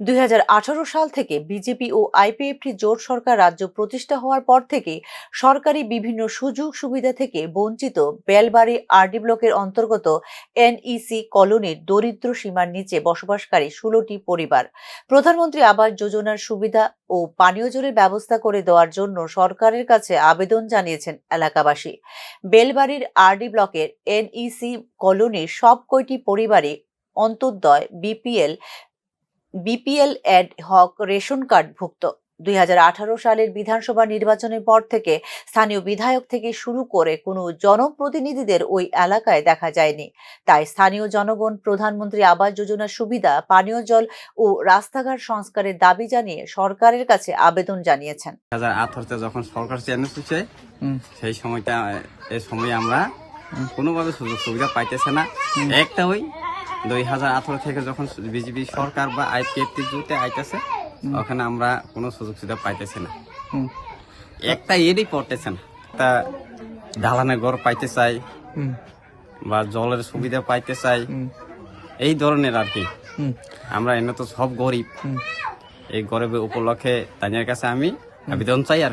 দুই হাজার আঠারো সাল থেকে বিজেপি ও আইপিএফটি জোট সরকার রাজ্য প্রতিষ্ঠা হওয়ার পর থেকে সরকারি বিভিন্ন সুযোগ সুবিধা থেকে বঞ্চিত বেলবাড়ি আরডি ব্লকের অন্তর্গত এনইসি কলোনির দরিদ্র সীমার নিচে বসবাসকারী ষোলোটি পরিবার। প্রধানমন্ত্রী আবাস যোজনার সুবিধা ও পানীয় জলের ব্যবস্থা করে দেওয়ার জন্য সরকারের কাছে আবেদন জানিয়েছেন এলাকাবাসী। বেলবাড়ির আরডি ব্লকের এনইসি কলোনির সব কয়টি পরিবারে অন্তর্দয় BPL BPL ad hoc ration card ভুক্ত দুই হাজার আঠারো সালের বিধানসভা নির্বাচনের পর থেকে স্থানীয় বিধায়ক থেকে শুরু করে কোনো জনপ্রতিনিধিদের ওই এলাকায় দেখা যায়নি। তাই স্থানীয় জনগণ প্রধানমন্ত্রী আবাস যোজনার সুবিধা পানীয় জল ও রাস্তাঘাট সংস্কারের দাবি জানিয়ে সরকারের কাছে আবেদন জানিয়েছেন। যখন সরকার। সেই সময়টা এই সময় আমরা কোনোভাবে সুযোগ সুবিধা পাইতেছে না। একটা ওই দুই হাজার আঠারো থেকে যখন বিজেপি সরকার বা আইপিএফটি জুতে আইতেছে ওখানে আমরা কোনো সুযোগ সুবিধা পাইতেছি না। একটা এরই পড়তেছে না তা ঢালানের ঘর পাইতে চাই বা জলের সুবিধা পাইতে চাই এই ধরনের আর কি। আমরা এনে তো সব গরিব। এই গরিবের উপলক্ষে তাদের কাছে আমি আবেদন চাই আর